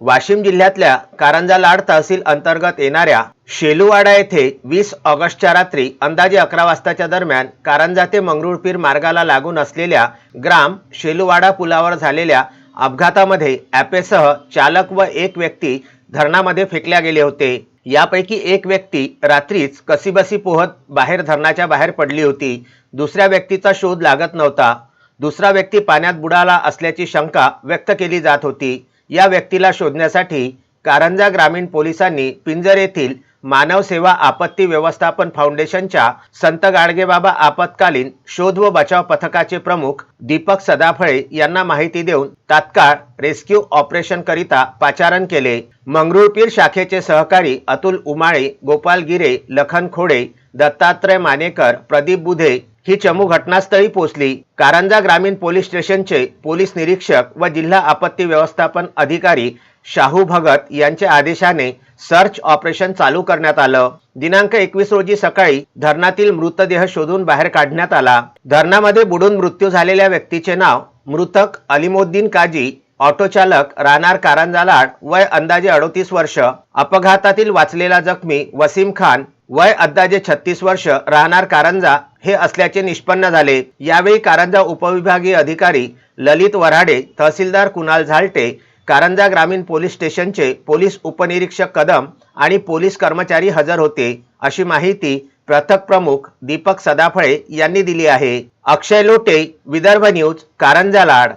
वाशिम जिल्ह्यातल्या कारंजा लाड तहसील अंतर्गत येणाऱ्या शेलुवाडा येथे वीस ऑगस्टच्या रात्री अंदाजे अकरा वाजताच्या दरम्यान कारंजा ते मंगरुळपीर मार्गाला लागून असलेल्या ग्राम शेलुवाडा पुलावर झालेल्या अपघातामध्ये ॲपेसह चालक व एक व्यक्ती धरणामध्ये फेकल्या गेले होते. यापैकी एक व्यक्ती रात्रीच कसीबसी पोहत बाहेर धरणाच्या बाहेर पडली होती. दुसऱ्या व्यक्तीचा शोध लागत नव्हता. दुसरा व्यक्ती पाण्यात बुडाला असल्याची शंका व्यक्त केली जात होती. या व्यक्तीला शोधण्यासाठी कारंजा ग्रामीण पोलिसांनी पिंजर येथील मानव सेवा आपत्ती व्यवस्थापन फाउंडेशनच्या संत गाडगेबाबा आपत्कालीन शोध व बचाव पथकाचे प्रमुख दीपक सदाफळे यांना माहिती देऊन तात्काळ रेस्क्यू ऑपरेशन करिता पाचारण केले. मंगरुळपीर शाखेचे सहकारी अतुल उमाळे गोपाल गिरे लखन खोडे दत्तात्रय मानेकर प्रदीप बुधे ही चमू घटनास्थळी पोहोचली. कारंजा ग्रामीण पोलीस स्टेशनचे पोलीस निरीक्षक व जिल्हा आपत्ती व्यवस्थापन अधिकारी शाहू भगत यांच्या आदेशाने सर्च ऑपरेशन चालू करण्यात आलं. दिनांक एकवीस रोजी सकाळी धरणातील मृतदेह शोधून बाहेर काढण्यात आला. धरणामध्ये बुडून मृत्यू झालेल्या व्यक्तीचे नाव मृतक अलिमोद्दीन काजी ऑटो चालक राहणार कारंजा लाड वय अंदाजे अडोतीस वर्ष अपघातातील वाचलेला जखमी वसीम खान वय अंदाजे छत्तीस वर्ष राहणार कारंजा हे असल्याचे निष्पन्न झाले. यावेळी कारंजा उपविभागीय अधिकारी ललित वराडे तहसीलदार कुणाल झालटे कारंजा ग्रामीण पोलीस स्टेशनचे पोलीस उपनिरीक्षक कदम आणि पोलीस कर्मचारी हजर होते अशी माहिती पथक प्रमुख दीपक सदाफळे यांनी दिली आहे. अक्षय लोटे विदर्भ न्यूज कारंजा लाड.